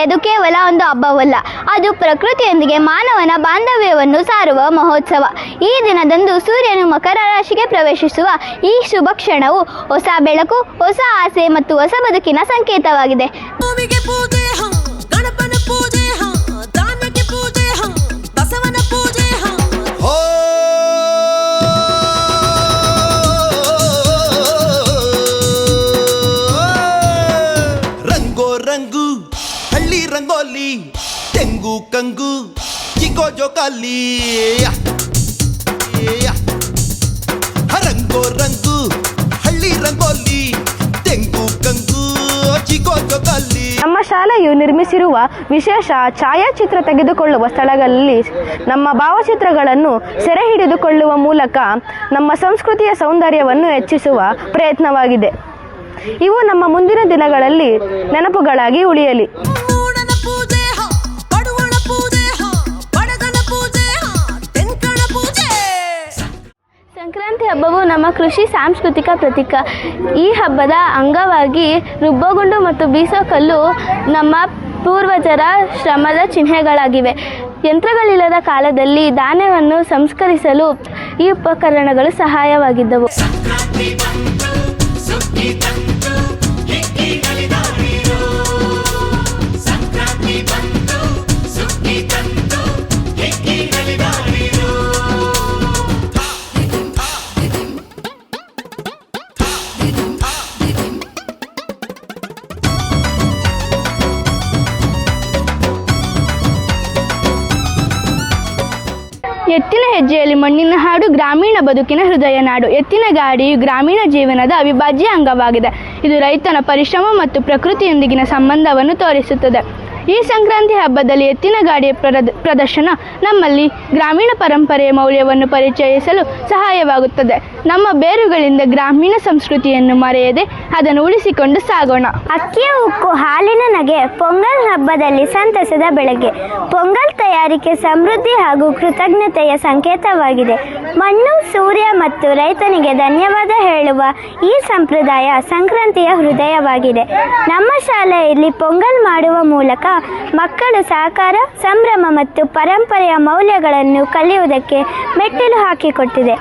ಅದು ಕೇವಲ ಒಂದು ಹಬ್ಬವಲ್ಲ ಅದು ಪ್ರಕೃತಿಯೊಂದಿಗೆ ಮಾನವನ ಬಾಂಧವ್ಯವನ್ನು ಸಾರುವ ಮಹೋತ್ಸವ. ಈ ದಿನದಂದು ಸೂರ್ಯನು ಮಕರ ರಾಶಿಗೆ ಪ್ರವೇಶಿಸುವ ಈ ಶುಭ ಕ್ಷಣವು ಹೊಸ ಬೆಳಕು ಹೊಸ ಆಸೆ ಮತ್ತು ಹೊಸ ಬದುಕಿನ ಸಂಕೇತವಾಗಿದೆ. ಭೂಮಿಗೆ ಪೂಜೆ ಹ ಗಣಪನ ಪೂಜೆ ಹ ಧಾನ್ಯಕ್ಕೆ ಪೂಜೆ ಹ ಬಸವನ ಪೂಜೆ ಹ! ರಂಗೋ ರಂಗು. ಹಳ್ಳಿ ರಂಗೋಲಿ, ತೆಂಗು, ಕಂಗು ಚಿಕ್ಕೋ ಜೋಕಾಲಿ. ರಂಗೋ ರಂಗು, ಹಳ್ಳಿ ರಂಗೋಲಿ, ತೆಂಗು, ಕಂಗು ಚಿಕ್ಕೋ ಜೋಕಾಲಿ. ನಮ್ಮ ಶಾಲೆಯು ನಿರ್ಮಿಸಿರುವ ವಿಶೇಷ ಛಾಯಾಚಿತ್ರ ತೆಗೆದುಕೊಳ್ಳುವ ಸ್ಥಳಗಳಲ್ಲಿ ನಮ್ಮ ಭಾವಚಿತ್ರಗಳನ್ನು ಸೆರೆ ಹಿಡಿದುಕೊಳ್ಳುವ ಮೂಲಕ ನಮ್ಮ ಸಂಸ್ಕೃತಿಯ ಸೌಂದರ್ಯವನ್ನು ಹೆಚ್ಚಿಸುವ ಪ್ರಯತ್ನವಾಗಿದೆ. ಇವು ನಮ್ಮ ಮುಂದಿನ ದಿನಗಳಲ್ಲಿ ನೆನಪುಗಳಾಗಿ ಉಳಿಯಲಿ. ಸಂಕ್ರಾಂತಿ ಹಬ್ಬವು ನಮ್ಮ ಕೃಷಿ ಸಾಂಸ್ಕೃತಿಕ ಪ್ರತೀಕ. ಈ ಹಬ್ಬದ ಅಂಗವಾಗಿ ರುಬ್ಬಗುಂಡು ಮತ್ತು ಬೀಸೋಕಲ್ಲು ನಮ್ಮ ಪೂರ್ವಜರ ಶ್ರಮದ ಚಿಹ್ನೆಗಳಾಗಿವೆ. ಯಂತ್ರಗಳಿಲ್ಲದ ಕಾಲದಲ್ಲಿ ಧಾನ್ಯವನ್ನು ಸಂಸ್ಕರಿಸಲು ಈ ಉಪಕರಣಗಳು ಸಹಾಯವಾಗಿದ್ದವು. గీతం. ಎತ್ತಿನ ಹೆಜ್ಜೆಯಲ್ಲಿ ಮಣ್ಣಿನ ಹಾಡು ಗ್ರಾಮೀಣ ಬದುಕಿನ ಹೃದಯ ನಾಡು. ಎತ್ತಿನ ಗಾಡಿಯು ಗ್ರಾಮೀಣ ಜೀವನದ ಅವಿಭಾಜ್ಯ ಅಂಗವಾಗಿದೆ. ಇದು ರೈತನ ಪರಿಶ್ರಮ ಮತ್ತು ಪ್ರಕೃತಿಯೊಂದಿಗಿನ ಸಂಬಂಧವನ್ನು ತೋರಿಸುತ್ತದೆ. ಈ ಸಂಕ್ರಾಂತಿ ಹಬ್ಬದಲ್ಲಿ ಎತ್ತಿನ ಗಾಡಿಯ ಪ್ರದ- ಪ್ರದರ್ಶನ ನಮ್ಮಲ್ಲಿ ಗ್ರಾಮೀಣ ಪರಂಪರೆಯ ಮೌಲ್ಯವನ್ನು ಪರಿಚಯಿಸಲು ಸಹಾಯವಾಗುತ್ತದೆ. ನಮ್ಮ ಬೇರುಗಳಿಂದ ಗ್ರಾಮೀಣ ಸಂಸ್ಕೃತಿಯನ್ನು ಮರೆಯದೆ ಅದನ್ನು ಉಳಿಸಿಕೊಂಡು ಸಾಗೋಣ. ಅಕ್ಕಿಯ ಉಕ್ಕು ಹಾಲಿನ ನಗೆ ಪೊಂಗಲ್ ಹಬ್ಬದಲ್ಲಿ ಸಂತಸದ ಬೆಳಗ್ಗೆ. ಪೊಂಗಲ್ ತಯಾರಿಕೆ ಸಮೃದ್ಧಿ ಹಾಗೂ ಕೃತಜ್ಞತೆಯ ಸಂಕೇತವಾಗಿದೆ. ಮಣ್ಣು, ಸೂರ್ಯ ಮತ್ತು ರೈತನಿಗೆ ಧನ್ಯವಾದ ಹೇಳುವ ಈ ಸಂಪ್ರದಾಯ ಸಂಕ್ರಾಂತಿಯ ಹೃದಯವಾಗಿದೆ. ನಮ್ಮ ಶಾಲೆಯಲ್ಲಿ ಪೊಂಗಲ್ ಮಾಡುವ ಮೂಲಕ ಮಕ್ಕಳು ಸಹಕಾರ ಸಂಭ್ರಮ ಮತ್ತು ಪರಂಪರೆಯ ಮೌಲ್ಯಗಳನ್ನು ಕಲಿಯುವುದಕ್ಕೆ ಮೆಟ್ಟಿಲು ಹಾಕಿಕೊಟ್ಟಿದೆ.